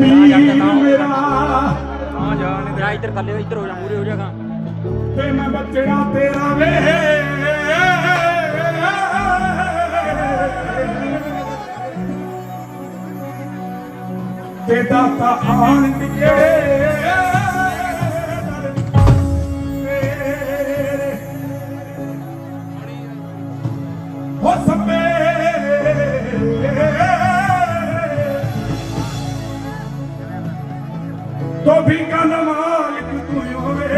ਤਾਂ ਮੇਰਾ ਹਾਂ ਜਾ ਨਹੀਂ ਇੱਧਰ ਥੱਲੇ ਇੱਧਰ ਹੋ ਜਾ ਮੂਰੇ ਹੋ ਜਾਗਾ ਤੇ ਮੈਂ ਬੱਚੜਾ ਤੇਰਾ ਵੇ ਤੇ ਦਾਤਾ ਆਣ ਕੇ ਤੋ ਵੀ ਕਨ ਮਾਲਿਕ ਤੂੰ ਹੋਵੇ।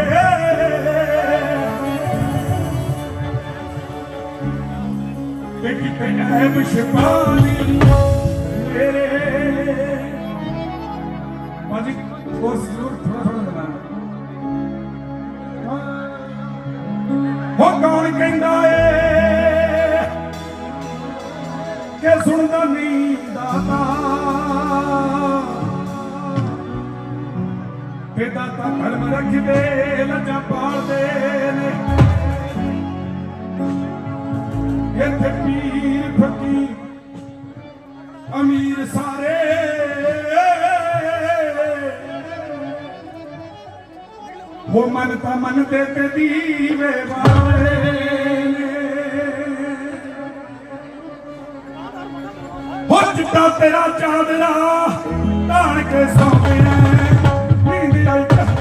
ਤੇ ਕਿਤੇ ਐਬ ਸ਼ਿਫਾਨੀ ਤੇ ਧਰਮ ਰੱਖਦੇ, ਲੱਜਾ ਪਾਲਦੇ ਨੇ। ਇੱਥੇ ਪੀਰ ਫਕੀਰ ਅਮੀਰ ਸਾਰੇ। ਹੋ ਮਨ ਤਾਂ ਮਨ ਦੇ ਤੇ ਦੀਵੇ ਵਾਲੇ ਹੋ ਚਿੱਟਾ ਤੇਰਾ ਚਾਦਰਾ ਧਾਣ ਕੇ ਸੌਂਪਿਆ Thank you.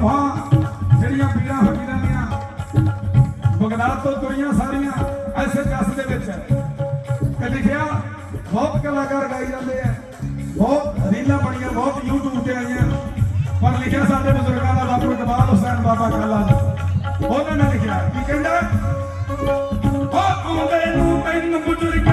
ਰੂਹਾਂ ਜਿਹੜੀਆਂ ਪੀਰਾਂ ਹਕੀਰਾਂ ਦੀਆਂ ਬਗਦਾਦ ਤੋਂ ਤੁਰੀਆਂ ਸਾਰੀਆਂ ਐਸੇ ਜਸ ਦੇ ਵਿੱਚ। ਤੇ ਲਿਖਿਆ, ਬਹੁਤ ਕਲਾਕਾਰ ਗਾਈ ਜਾਂਦੇ ਆ, ਬਹੁਤ ਰੀਲਾਂ ਬਣੀਆਂ, ਬਹੁਤ YouTube ਤੇ ਆਈਆਂ। ਪਰ ਲਿਖਿਆ ਸਾਡੇ ਬਜ਼ੁਰਗਾਂ ਦਾ ਬਾਪੂ ਇਕਬਾਲ ਹੁਸੈਨ ਬਾਬਾ ਕਾਲਾ ਨੇ ਉਹਨਾਂ ਨੇ ਲਿਖਿਆ, ਕੀ ਕਹਿੰਦਾ? ਉਹ ਆਉਂਦੇ ਨੂੰ ਮੈਨੂੰ ਬਜ਼ੁਰਗਾਂ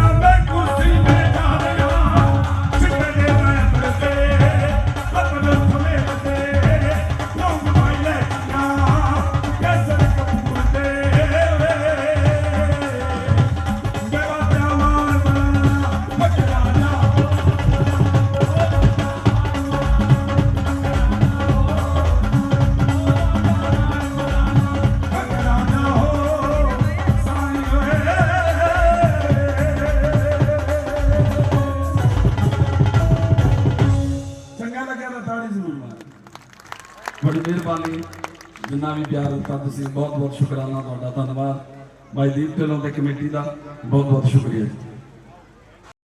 ਮਿਹਰਬਾਨੀ। ਜਿੰਨਾ ਵੀ ਪਿਆਰ ਦਿੱਤਾ ਤੁਸੀਂ ਬਹੁਤ ਬਹੁਤ ਸ਼ੁਕਰਾਨਾ ਤੁਹਾਡਾ, ਧੰਨਵਾਦ। ਭਾਈ ਦੀਪ ਢਿੱਲੋਂ ਤੇ ਕਮੇਟੀ ਦਾ ਬਹੁਤ ਬਹੁਤ ਸ਼ੁਕਰੀਆ